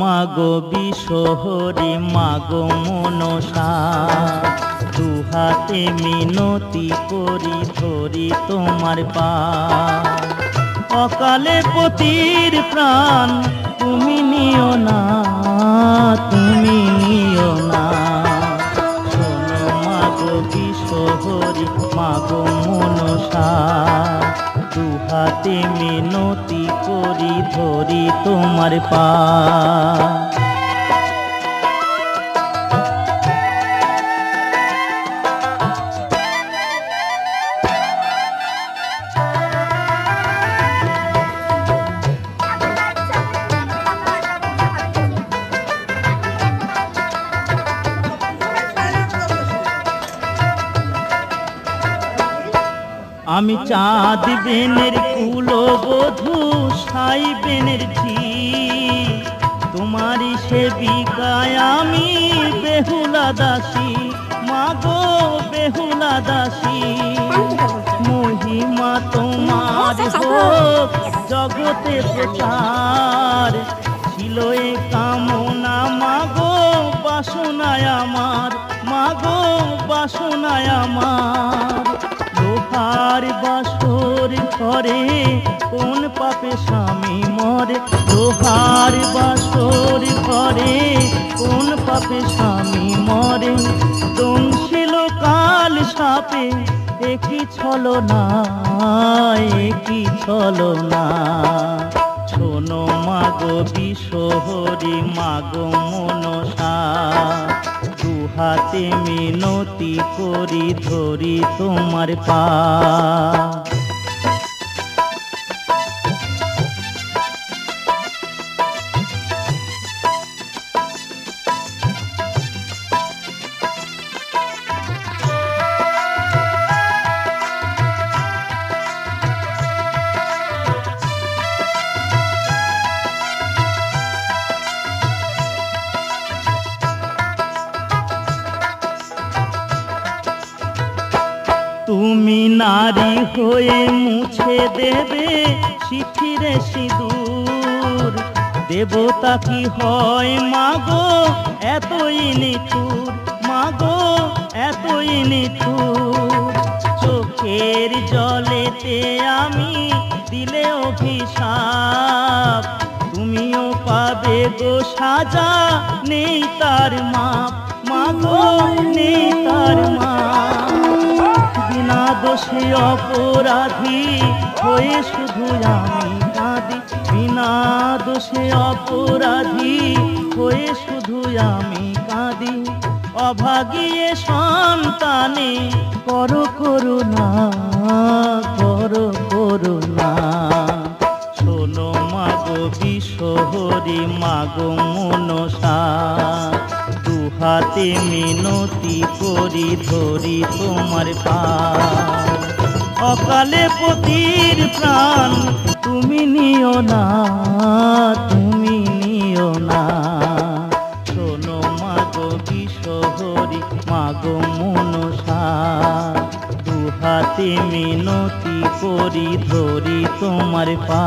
মাগো বিশহরি মাগো মনসা। দুহাতে মিনতি করি ধরি তোমার পা। অকালে পতির প্রাণ দুহাতে মিনতি করি ধরি তোমার পা। আমি চাঁদ বেনের কুলবধূ সাই বেনের ঝি তোমারই সেবিকায় আমি বেহুলা দাসী মাগো বেহুলা দাসী। মহিমা তোমার হোক জগতে প্রচার। ছিল এ কামনা মাগো বাসনায় আমার মাগো বাসনায় আমার। লোহার বাসর ঘরে কোন পাপে স্বামী মরে? লোহার বাসর ঘরে কোন পাপে স্বামী মরে? দংশিল কাল সাপে একই ছলো না একই ছলো না শোনো মাগো বিশহরি মাগো মনসা। দুহাতে মিনতি করি ধরি তোমার পা। তুমি নারী হয়ে মুছে দেবে শিথিরে সিঁদুর। দেবতা কি হয় মাগো? এতই নিঠুর। মাগো, এতই নিঠুর। চোখের জলেতে আমি দিলে অভিশাপ। তুমিও পাবে গো সাজা, নেই তার মাপ। মাগো, নেই তার মাপ। দোষে অপরাধী হয়ে শুধু আমি কাঁদি। বিনা দোষে অপরাধী হয়ে শুধু আমি কাঁদি। অভাগিয়ে সন্তানে করো করুণা করো করুণা। শোনো মাগো বিশহরি মাগো দুহাতে মিনতি করি, ধরি তোমার পা অকালে পতির প্রাণ তুমি নিও না, তুমি নিও না। শোনো মাগো বিশহরি মাগো মনসা দুহাতে মিনতি করি, ধরি তোমার পা